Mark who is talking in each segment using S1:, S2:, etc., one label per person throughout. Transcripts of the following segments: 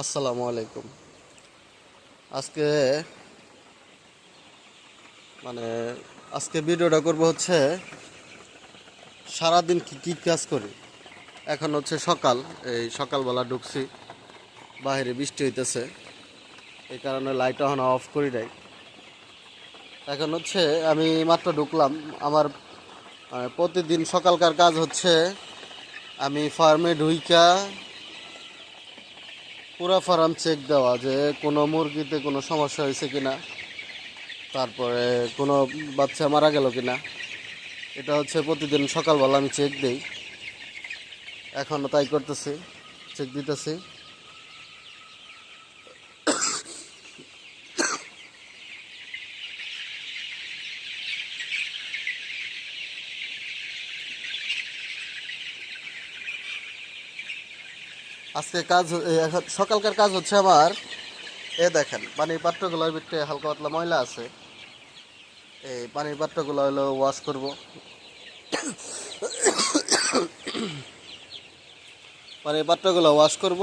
S1: আসসালামু আলাইকুম। আজকে মানে আজকে ভিডিওটা করব হচ্ছে সারাদিন কি, কী কাজ করি? এখন হচ্ছে সকাল, এই সকালবেলা ঢুকছি বাইরে বৃষ্টি হইতেছে, এই কারণে লাইট এখন অফ করি নাই। এখন হচ্ছে আমি মাত্র ঢুকলাম, আমার প্রতিদিন সকালকার কাজ হচ্ছে আমি ফার্মে ঢুইকা পুরা ফার্ম চেক দেওয়া যে কোনো মুরগিতে কোনো সমস্যা হয়েছে কি না তারপরে কোনো বাচ্চা মারা গেল কি না এটা হচ্ছে প্রতিদিন সকালবেলা আমি চেক দিই। এখনও তাই করতেছি চেক দিতেছি। আজকে কাজ সকালকার কাজ হচ্ছে আমার, এ দেখেন, পানির পাত্রগুলোর ভিতরে হালকা পাতলা ময়লা আছে। এই পানির পাত্রগুলো হলো ওয়াশ করব। পানির পাত্রগুলো ওয়াশ করব,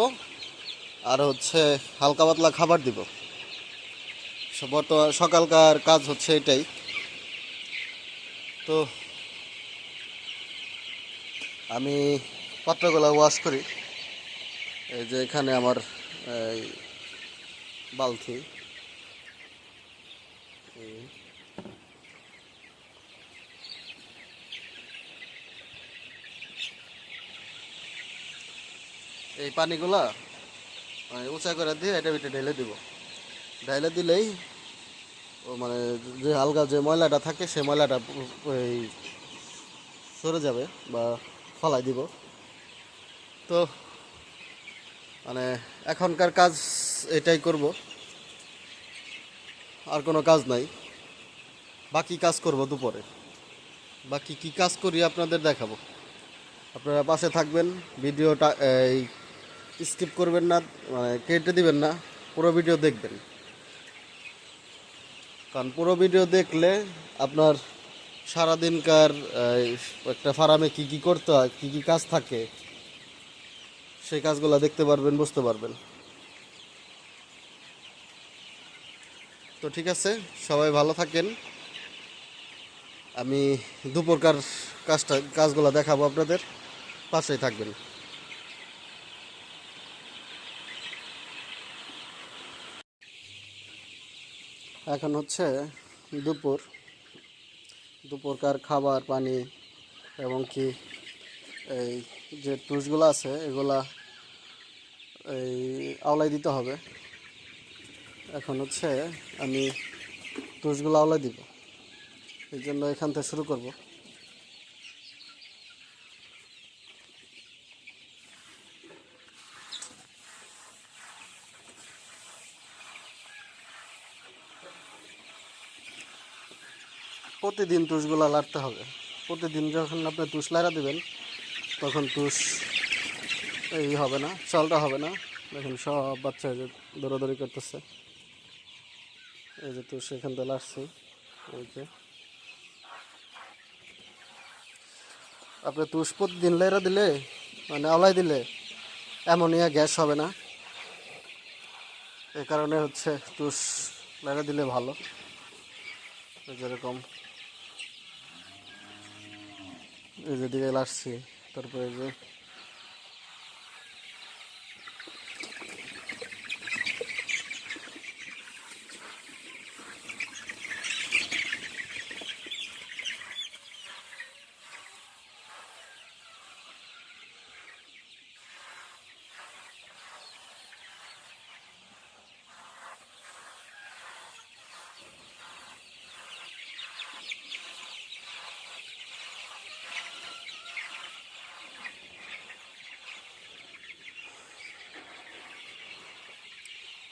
S1: আর হচ্ছে হালকা পাতলা খাবার দিব। বর্তমান, সকালকার কাজ হচ্ছে এটাই। তো আমি পাত্রগুলো ওয়াশ করি। এই যে এখানে আমার, এই, বালতি। এই পানিগুলা মানে উঁচা করে দিয়ে এটা ভিতরে ঢেলে দিব। ঢেলে দিলেই ও মানে যে হালকা যে ময়লাটা থাকে, সেই ময়লাটা এই সরে যাবে বা ফলাই দিব। তো মানে এখনকার কাজ এটাই করব। আর কোনো কাজ নাই। বাকি কাজ করব দুপুরে। বাকি কি কাজ করি আপনাদের দেখাবো। আপনারা পাশে থাকবেন, ভিডিওটা, এই স্কিপ করবেন না মানে কেটে দিবেন না, পুরো ভিডিও দেখবেন। কারণ পুরো ভিডিও দেখলে আপনার সারাদিনকার একটা ফার্মে কি কি করতে হয়, কি কি কাজ থাকে সেই কাজগুলো দেখতে পারবেন, বুঝতে পারবেন। তো ঠিক আছে, সবাই ভালো থাকেন। আমি দুপুরকার কাজটা, কাজগুলো দেখাবো আপনাদের। পাশেই থাকবেন। এখন হচ্ছে দুপুর। দুপুরকার খাবার, পানি এবং কি এই যে টুসগুলো আছে, এগুলা এই আওলাই দিতে হবে। এখন হচ্ছে আমি টুসগুলো আওলাই দিব। এই জন্য এখান থেকে শুরু করব। প্রতিদিন তুষগুলো লাড়তে হবে। প্রতিদিন যখন আপনি তুষ লাড়া দেবেন তখন তুষ এই হবে না, চালটা হবে না। দেখুন, সব বাচ্চা যে দৌড়াদৌড়ি করতেছে। এই যে তুষ এখান থেকে লাড়ছি এই যে। আপনি তুষ প্রতিদিন লাইরা দিলে মানে আলাই দিলে, অ্যামোনিয়া গ্যাস হবে না। এই কারণে হচ্ছে তুষ লাইরা দিলে ভালো। যেরকম এই যে দিকে লাসছি তারপরে যে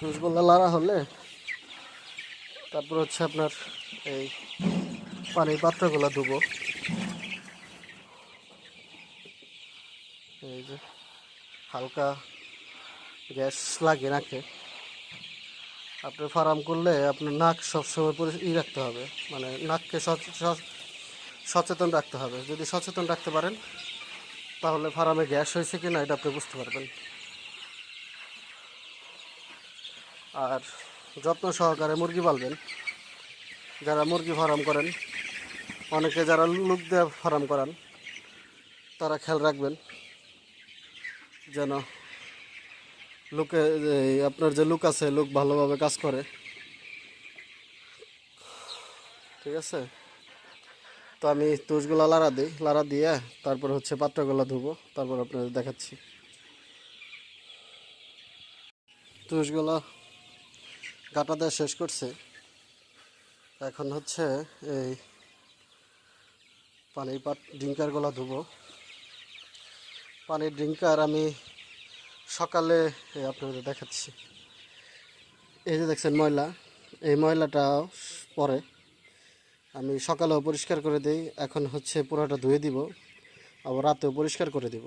S1: রসগোল্লা লাড়া হলে, তারপর হচ্ছে আপনার এই পানির পাত্রগুলো ধুবো। এই যে হালকা গ্যাস লাগে নাকে আপনি ফার্ম করলে আপনার নাক সবসময় ই রাখতে হবে মানে নাককে সচ- সচ- সচেতন রাখতে হবে। যদি সচেতন রাখতে পারেন, তাহলে ফার্মে গ্যাস হয়েছে কি না এটা আপনি বুঝতে পারবেন। আর যত্ন সহকারে মুরগি পালবেন। যারা মুরগি ফার্ম করেন, অনেকে যারা লুক দিয়ে ফার্ম করান, তারা খেয়াল রাখবেন যেন লুকে আপনার যে লুক আছে, লুক ভালোভাবে কাজ করে। ঠিক আছে? তো আমি তুষগুলো লাড়া দিই, লাড়া দিয়ে তারপর হচ্ছে পাত্রগুলো ধুবো, তারপর আপনাদের দেখাচ্ছি। তুষগুলো গাটা দেওয়া শেষ করছে। এখন হচ্ছে এই পানির পাট ড্রিঙ্কারগুলো ধুবো। পানির ড্রিঙ্কার আমি সকালে আপনাদের দেখাচ্ছি। এই যে দেখছেন ময়লা, এই ময়লাটা পরে। আমি সকালেও পরিষ্কার করে দিই, এখন হচ্ছে পুরোটা ধুয়ে দিব, আবার রাতেও পরিষ্কার করে দিব।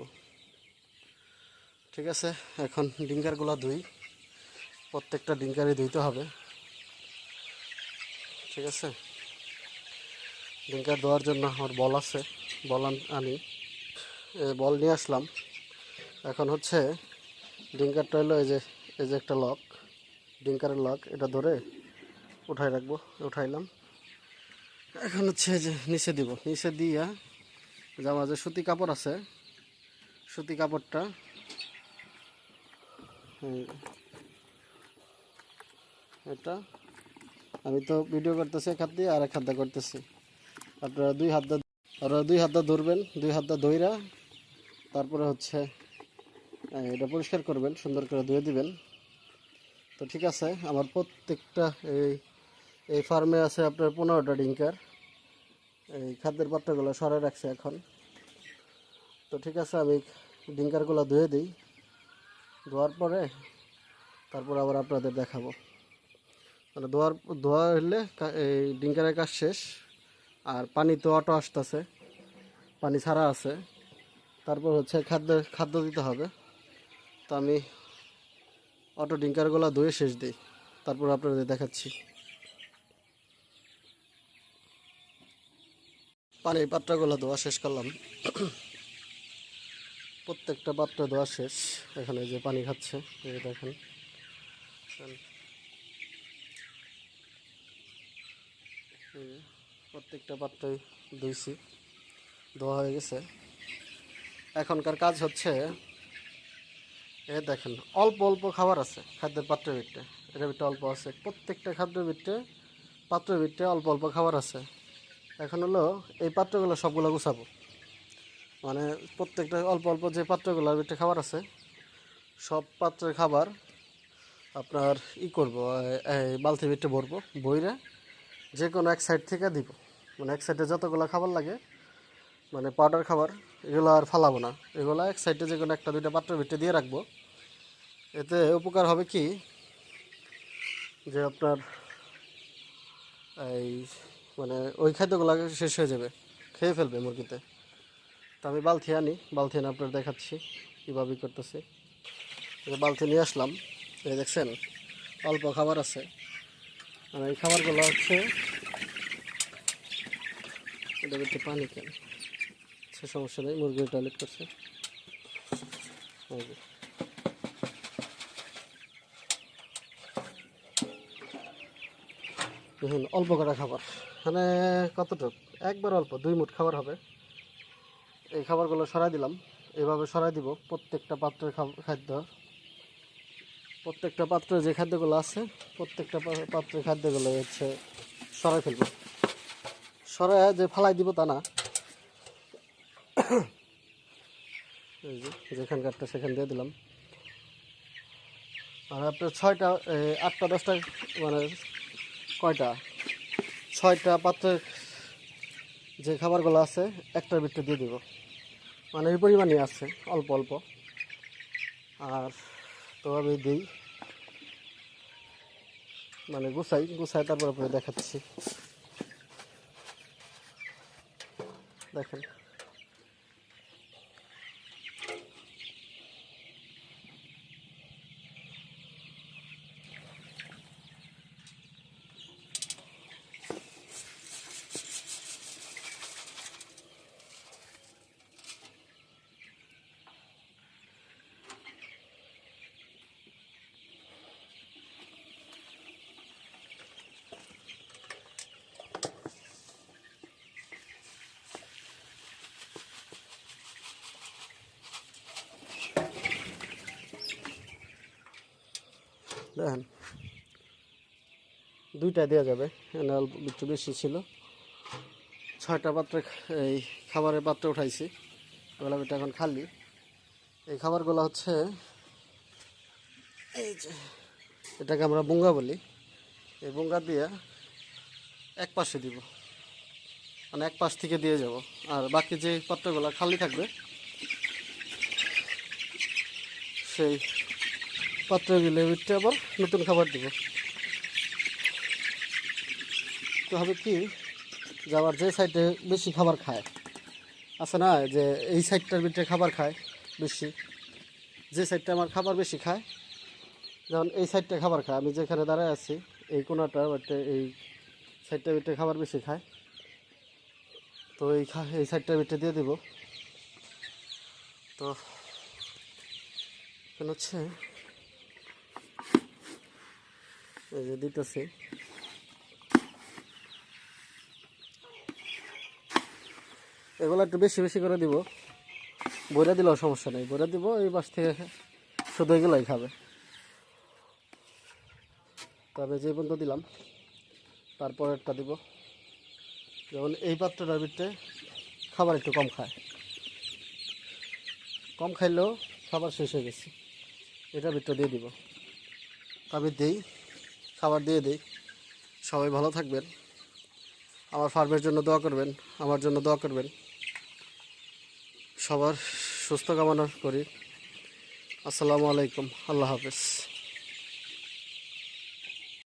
S1: ঠিক আছে, এখন ডিঙ্কারগুলো ধুই। প্রত্যেকটা ডিঙ্কারই ধুইতে হবে। ঠিক আছে? ডিঙ্কার দেওয়ার জন্য আমার বল আছে, বল আন- বল নিয়ে আসলাম। এখন হচ্ছে ডিঙ্কারটা হলো এই যে এই যে একটা লক ডিঙ্কারের লক, এটা ধরে উঠাই রাখব, উঠাইলাম। এখন হচ্ছে যে নিচে দিব। নিচে দিয়া আমার যে সুতি কাপড় আছে, সুতি কাপড়টা এটা। আমি তো ভিডিও করতেছি এক হাত দিয়ে আর এক হাত দিয়ে করতেছি। আপনারা দুই হাত দিয়ে দুই হাত দিয়ে ধরবেন, দুই হাত দিয়ে ধইরা তারপরে হচ্ছে এটা পরিষ্কার করবেন, সুন্দর করে ধুয়ে দিবেন। তো ঠিক আছে, আমার প্রত্যেকটা এই এই ফার্মে আছে আপনার পনেরোটা ডিঙ্কার। এই খাদ্যের পাত্রগুলো সরে রাখছে এখন। তো ঠিক আছে, আমি ডিঙ্কারগুলো ধুয়ে দিই। ধোয়ার পরে তারপর আবার আপনাদের দেখাবো। মানে ধোয়ার, ধোয়া হলে এই ডিঙ্কারের কাজ শেষ। আর পানি তো অটো আসতেছে, পানি ছাড়া আছে। তারপর হচ্ছে খাদ্য খাদ্য দিতে হবে। তো আমি অটো ডিঙ্কারগুলো ধুয়ে শেষ দিই। তারপর আপনাদের দেখাচ্ছি। পানির পাত্রগুলো ধোয়া শেষ করলাম। প্রত্যেকটা পাত্র ধোয়া শেষ। এখানে যে পানি খাচ্ছে দেখেন এই যে, প্রত্যেকটা পাত্রই ধুইছি, ধোয়া হয়ে গেছে। এখনকার কাজ হচ্ছে, এ দেখেন, অল্প অল্প খাবার আছে খাদ্যের পাত্রের ভিতরে এটার ভিতরে অল্প আছে, প্রত্যেকটা খাদ্যের ভিতরে পাত্রের ভিতরে অল্প অল্প খাবার আছে। এখন হলো এই পাত্রগুলো সবগুলো গুছাবো। মানে প্রত্যেকটা অল্প অল্প যে পাত্রগুলোর ভিতরে খাবার আছে, সব পাত্রের খাবার আপনার ই করব বালতির ভিতরে ভরবো বইরে যে কোনো এক সাইড থেকে দিব। মানে এক সাইডে যতগুলো খাবার লাগে মানে পাউডার খাবার, এগুলো আর ফালাবো না। এগুলো এক সাইডে যে কোনো একটা, দুইটা পাত্র ভিতরে দিয়ে রাখব। এতে উপকার হবে কি? যে আপনার এই মানে ওই খাদ্যগুলো শেষ হয়ে যাবে, খেয়ে ফেলবে মুরগিতে। তো আমি বালতি আনি বালতি আনি আপনার দেখাচ্ছি, কীভাবে করতেছি। বালতি নিয়ে আসলাম, এই দেখছেন, অল্প খাবার আছে। আর এই খাবারগুলো হচ্ছে এটা হচ্ছে পানি কেন সে সমস্যা নেই মুরগির টয়লেট করছে। দেখুন অল্প কটা খাবার। মানে কতটুক? একবার অল্প, দুই মুঠ খাবার হবে। এই খাবারগুলো সরাই দিলাম। এভাবে সরাই দিব, প্রত্যেকটা পাত্রের খাদ্য। প্রত্যেকটা পাত্রে যে খাদ্যগুলো আছে, প্রত্যেকটা পা- পাত্রের খাদ্যগুলো হচ্ছে সরাই ফেলব। সরাই যে ফালাই দিব তা না। যেখানকারটা সেখান দিয়ে দিলাম। আর আপনার ছয়টা আটটা, দশটা মানে কয়টা? ছয়টা পাত্রের যে খাবারগুলো আছে, একটার ভিতরে দিয়ে দিব। মানে এই পরিমাণই আছে, অল্প অল্প। আর আমি দিই। মানে গুছাই গুছাই তারপর দেখাচ্ছি। দেখেন। দেখেন, দুইটা দেওয়া যাবে এনে অল্প একটু বেশি ছিল। ছয়টা পাত্রে এই খাবারের পাত্রে উঠাইছি ওগুলো এটা এখন খালি। এই খাবারগুলো হচ্ছে, এই যে এটাকে আমরা বুঙ্গা বলি। এই বুঙ্গা দিয়ে এক পাশে দিব মানে এক পাশ থেকে দিয়ে যাব। আর বাকি যে পাত্রগুলো খালি থাকবে, সেই পাত্রগুলো ভিতরে আবার নতুন খাবার দিব। তো হবে কি যে আবার যে সাইডে বেশি খাবার খায়, আছে না? যে এই সাইডটার ভিতরে খাবার খায় বেশি। যে সাইডটা আমার খাবার বেশি খায়, যেমন এই সাইডটা খাবার খায়। আমি যেখানে দাঁড়ায় আছি, এই কোনাটা বাটে এই সাইডটার ভিতরে খাবার বেশি খায়। তো এই এই সাইডটার ভিতরে দিয়ে দেব। তো হচ্ছে এই যে এগুলো একটু বেশি বেশি করে দিব। বইরা দিলেও সমস্যা নেই। বইরা দিব, এই পাশ থেকে শুধু এগুলোই খাবে। তবে যে পর্যন্ত দিলাম, তারপরেরটা দিব। যেমন এই পাত্রটার ভিতরে খাবার একটু কম খায়। কম খাইলেও খাবার শেষ হয়ে গেছে। এটার ভিতরে দিয়ে দিব। তবে দিই। খাবার দিয়ে দিই। সবাই ভালো থাকবেন। আমার ফার্মের জন্য দোয়া করবেন, আমার জন্য দোয়া করবেন। সবার সুস্থ কামনা করি। আসসালামু আলাইকুম, আল্লাহ হাফেজ।